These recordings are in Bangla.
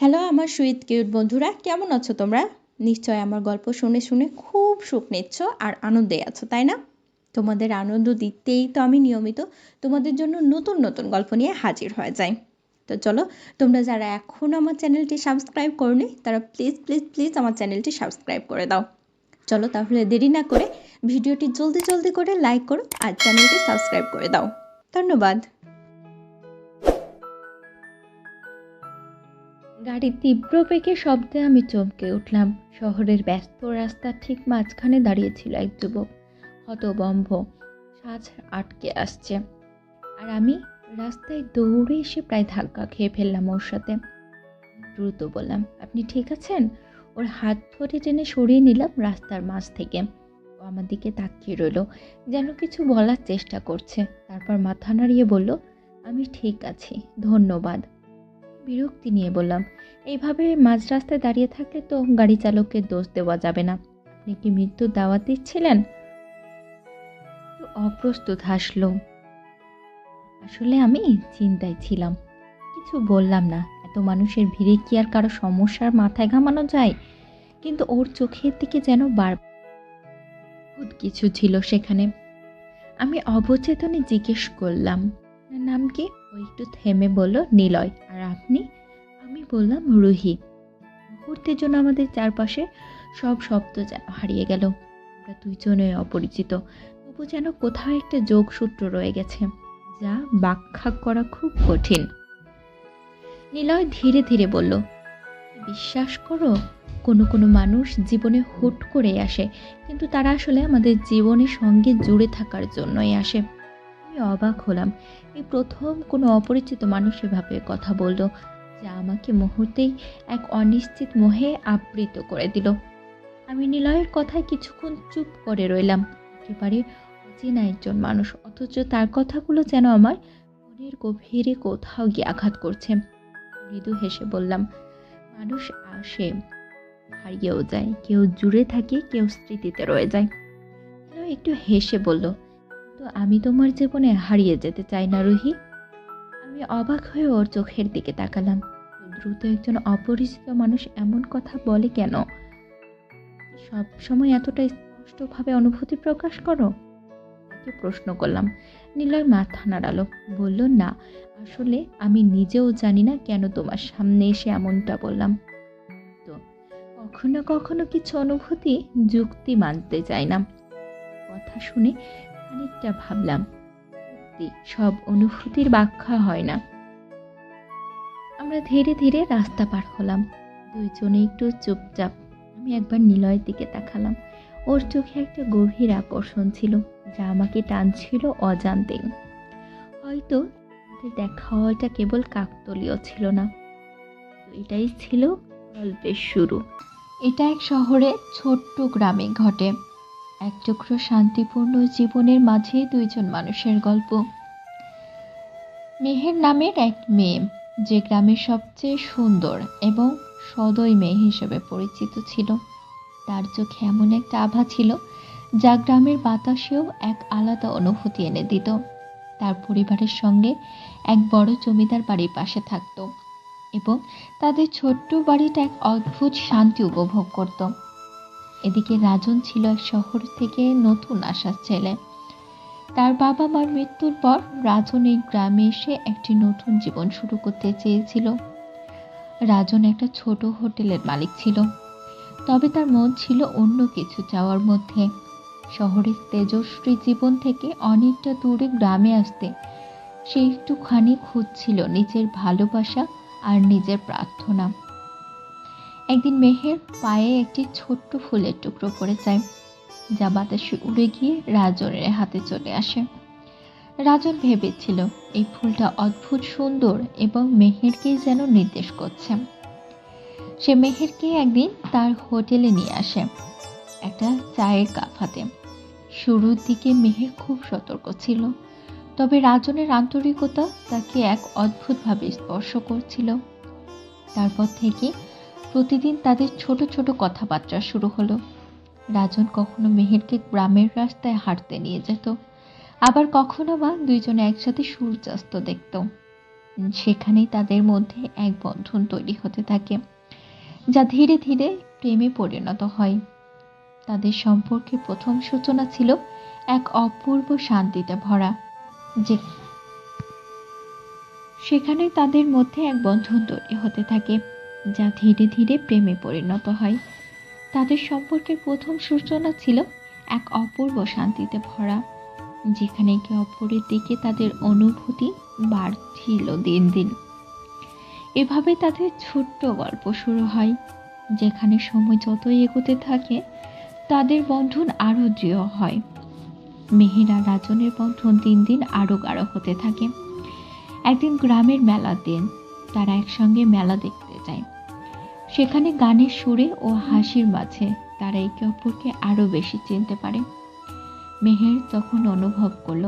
হ্যালো আমার সুইট কিউট বন্ধুরা, কেমন আছো তোমরা? নিশ্চয় আমার গল্প শুনে শুনে খুব সুখ নিচ্ছ আর আনন্দে আছো, তাই না? তোমাদের আনন্দ দিতেই তো আমি নিয়মিত তোমাদের জন্য নতুন নতুন গল্প নিয়ে হাজির হয়ে যাই। তো চলো, তোমরা যারা এখনও আমার চ্যানেলটি সাবস্ক্রাইব করনি, তারা প্লিজ প্লিজ প্লিজ আমার চ্যানেলটি সাবস্ক্রাইব করে দাও। চলো তাহলে দেরি না করে ভিডিওটি জলদি জলদি করে লাইক করো আর চ্যানেলটি সাবস্ক্রাইব করে দাও। ধন্যবাদ। গাড়ির তীব্র বেগে শব্দে আমি চমকে উঠলাম। শহরের ব্যস্ত রাস্তার ঠিক মাঝখানে দাঁড়িয়েছিল এক যুবক। হতবম্ভ সাজ আটকে আসছে। আর আমি রাস্তায় দৌড়ে এসে প্রায় ধাক্কা খেয়ে ফেললাম ওর সাথে। দ্রুত বললাম, আপনি ঠিক আছেন? ওর হাত ধরে টেনে সরিয়ে নিলাম রাস্তার মাঝ থেকে। ও আমার দিকে তাকিয়ে রইল, যেন কিছু বলার চেষ্টা করছে। তারপর মাথা নাড়িয়ে বলল, আমি ঠিক আছি, ধন্যবাদ। বিরক্তি নিয়ে বললাম, এইভাবে মাঝ রাস্তায় দাঁড়িয়ে থাকলে তো গাড়ি চালককে দোষ দেওয়া যাবে না। আপনি কি মৃত্যুর দাওয়াত দিচ্ছিলেন অপ্রস্তুত হাসল। আসলে আমি চিন্তায় ছিলাম। কিছু বললাম না। এত মানুষের ভিড়ে কি আর কারও সমস্যার মাথায় ঘামানো যায়? কিন্তু ওর চোখের দিকে যেন বার কিছু ছিল সেখানে। আমি অবচেতনে জিজ্ঞেস করলাম নাম কি? ও একটু থেমে বলল, নিলয়। আর আপনি? আমি বললাম, রুহি। মুহূর্তের জন্য আমাদের চারপাশে সব শব্দ হারিয়ে গেল। আমরা দুইজনে অপরিচিত। তবু যেন কোথাও একটা যোগসূত্র রয়ে গেছে, যা ব্যাখ্যা করা খুব কঠিন। নিলয় ধীরে ধীরে বলল, বিশ্বাস করো, কোনো কোনো মানুষ জীবনে হুট করে আসে, কিন্তু তারা আসলে আমাদের জীবনের সঙ্গে জুড়ে থাকার জন্যই আসে। আমি অবাক হলাম। এই প্রথম কোনো অপরিচিত মানুষ এভাবে কথা বলল, যা আমাকে মুহূর্তেই এক অনিশ্চিত মোহে আবৃত করে দিল। আমি নিলয়ের কথায় কিছুক্ষণ চুপ করে রইলাম। একেবারে অচেনা একজন মানুষ, অথচ তার কথাগুলো যেন আমার মনের গভীরে কোথাও গিয়ে আঘাত করছে। মৃদু হেসে বললাম, মানুষ আসে, হারিয়েও যায়। কেউ জুড়ে থাকে, কেউ স্মৃতিতে রয়ে যায়। একটু হেসে বলল তো আমি তোমার জীবনে হারিয়ে যেতে চাই না, রুহি। আমি অবাক হয়ে ওর চোখের দিকে তাকালাম। দ্রুত একজন অপরিচিত মানুষ এমন কথা বলে কেন? সব সময় এতটা স্পষ্টভাবে অনুভূতি প্রকাশ করো? প্রশ্ন করলাম। নিলয় মাথা নাড়ালো। বলল, না, আসলে আমি নিজেও জানি না কেন তোমার সামনে এসে এমনটা বললাম। তো কখনো কখনো কিছু অনুভূতি যুক্তি মানতে চাই না। কথা শুনে খানিকটা ভাবলাম সব অনুভূতির ব্যাখ্যা হয় না? আমরা ধীরে ধীরে রাস্তা পার হলাম। দুইজনে একটু চুপচাপ, আমি একবার নিলয়ের দিকে তাকালাম। ওর চোখে একটা গভীর আকর্ষণ ছিল, যা আমাকে টানছিল অজান্তে। হয়তো আমাদের দেখা হওয়াটা কেবল কাকতলীয় ছিল না। এটাই ছিল গল্পের শুরু। এটা এক শহরে ছোট্ট গ্রামে ঘটে। এক টুকরো শান্তিপূর্ণ জীবনের মাঝে দুইজন মানুষের গল্প। মেহের নামের এক মেয়ে, যে গ্রামের সবচেয়ে সুন্দর এবং সদয় মেয়ে হিসেবে পরিচিত ছিল। তার চোখে এমন একটা আভা ছিল, যা গ্রামের বাতাসেও এক আলাদা অনুভূতি এনে দিত। তার পরিবারের সঙ্গে এক বড় জমিদার বাড়ির পাশে থাকত এবং তাদের ছোট্ট বাড়িটা এক অদ্ভুত শান্তি উপভোগ করত। এদিকে রাজন ছিল শহর থেকে নতুন আসার ছেলে। তার বাবা মার মৃত্যুর পর রাজন এই গ্রামে এসে একটি নতুন জীবন শুরু করতে চেয়েছিল। রাজন একটা ছোট হোটেলের মালিক ছিল। তবে তার মন ছিল অন্য কিছু চাওয়ার মধ্যে। শহরের তেজস্বী জীবন থেকে অনেকটা দূরে গ্রামে আসতে সে একটুখানি খুঁজছিল নিজের ভালোবাসা আর নিজের প্রার্থনা। একদিন মেহের পায়ে একটি ছোট্ট ফুলের টুকরো পড়ে যায়, যা বাতাসে উড়ে গিয়ে রাজনের হাতে চলে আসে। রাজন ভেবেছিল, এই ফুলটা অদ্ভুত সুন্দর এবং মেহেরকেই যেন নির্দেশ করছে। সে মেহেরকে একদিন তার হোটেলে নিয়ে আসে, একটা চায়ের কাপ হাতে। শুরুর দিকে মেহের খুব সতর্ক ছিল, তবে রাজনের আন্তরিকতা তাকে এক অদ্ভুতভাবে স্পর্শ করছিল। তারপর থেকে প্রতিদিন তাদের ছোট ছোট কথাবার্তা শুরু হলো। রাজন কখনো মেহেরকে গ্রামের রাস্তায় হাঁটতে নিয়ে যেত, আবার কখনো বা দুইজনে একসাথে সূর্যাস্ত দেখত। সেখানেই তাদের মধ্যে এক বন্ধন তৈরি হতে থাকে, যা ধীরে ধীরে প্রেমে পরিণত হয়। তাদের সম্পর্কে প্রথম সূচনা ছিল এক অপূর্ব শান্তিতে ভরা, যে সেখানে তাদের মধ্যে এক বন্ধন তৈরি হতে থাকে। যা ধীরে ধীরে প্রেমে পরিণত হয়। তাদের সম্পর্কের প্রথম সূচনা ছিল এক অপূর্ব শান্তিতে ভরা, যেখানে একে অপরের দিকে তাদের অনুভূতি বাড়ছিল দিন দিন। এভাবে তাদের ছোট্ট গল্প শুরু হয়, যেখানে সময় যতই এগোতে থাকে, তাদের বন্ধন আরও দৃঢ় হয়। মেহেরা রাজনের বন্ধন দিন দিন আরও গাঢ় হতে থাকে। একদিন গ্রামের মেলার দিন, তারা একসঙ্গে মেলা দেখতে যায়। সেখানে গানের সুরে ও হাসির মাঝে তারা একে অপরকে আরও বেশি চিনতে পারে। মেহের তখন অনুভব করল,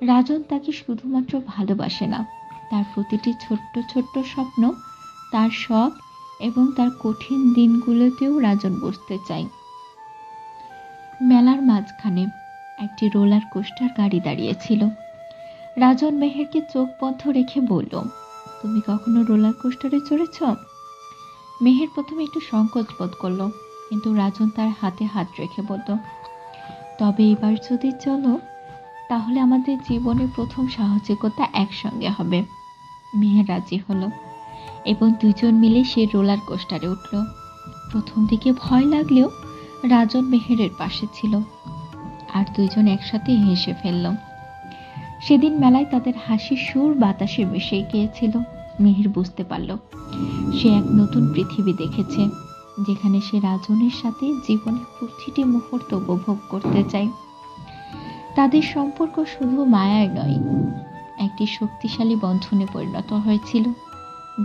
রাজন তাকে শুধুমাত্র ভালোবাসে না, তার প্রতিটি ছোট্ট ছোট্ট স্বপ্ন, তার শখ এবং তার কঠিন দিনগুলোতেও রাজন বসতে চায়। মেলার মাঝখানে একটি রোলার কোস্টার গাড়ি দাঁড়িয়েছিল। রাজন মেহেরকে চোখ বন্ধ রেখে বলল, তুমি কখনো রোলার কোস্টারে চড়েছ? মেহের প্রথমে একটু সংকোচ বোধ করল, কিন্তু রাজন তার হাতে হাত রেখে বলল, তবে এবার যদি চলো, তাহলে আমাদের জীবনের প্রথম সাহসিকতা একসঙ্গে হবে। মেহের রাজি হলো এবং দুজন মিলে সে রোলার কোস্টারে উঠল। প্রথম দিকে ভয় লাগলেও রাজন মেহেরের পাশে ছিল আর দুইজন একসাথে হেসে ফেলল। সেদিন মেলায় তাদের হাসির সুর বাতাসে মিশে গিয়েছিল, মেহের বুঝতে পারল। সে এক নতুন পৃথিবী দেখেছে, যেখানে সে রাজনের সাথে জীবনের প্রতিটি মুহূর্ত উপভোগ করতে চায়। তাদের সম্পর্ক শুধু মায়ায় নয়, একটি শক্তিশালী বন্ধনে পরিণত হয়েছিল,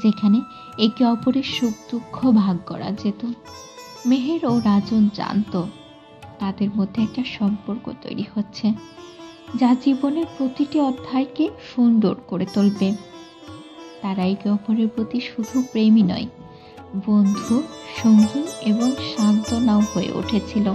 যেখানে একে অপরের সুখ দুঃখ ভাগ করা যেত। মেহের ও রাজন জানত, তাদের মধ্যে একটা সম্পর্ক তৈরি হচ্ছে, যা জীবনের প্রতিটি অধ্যায়কে সুন্দর করে তুলবে। তারা একে অপরের প্রতি শুধু প্রেমই নয় বন্ধু সঙ্গী এবং সান্ত্বনাও হয়ে উঠেছিল।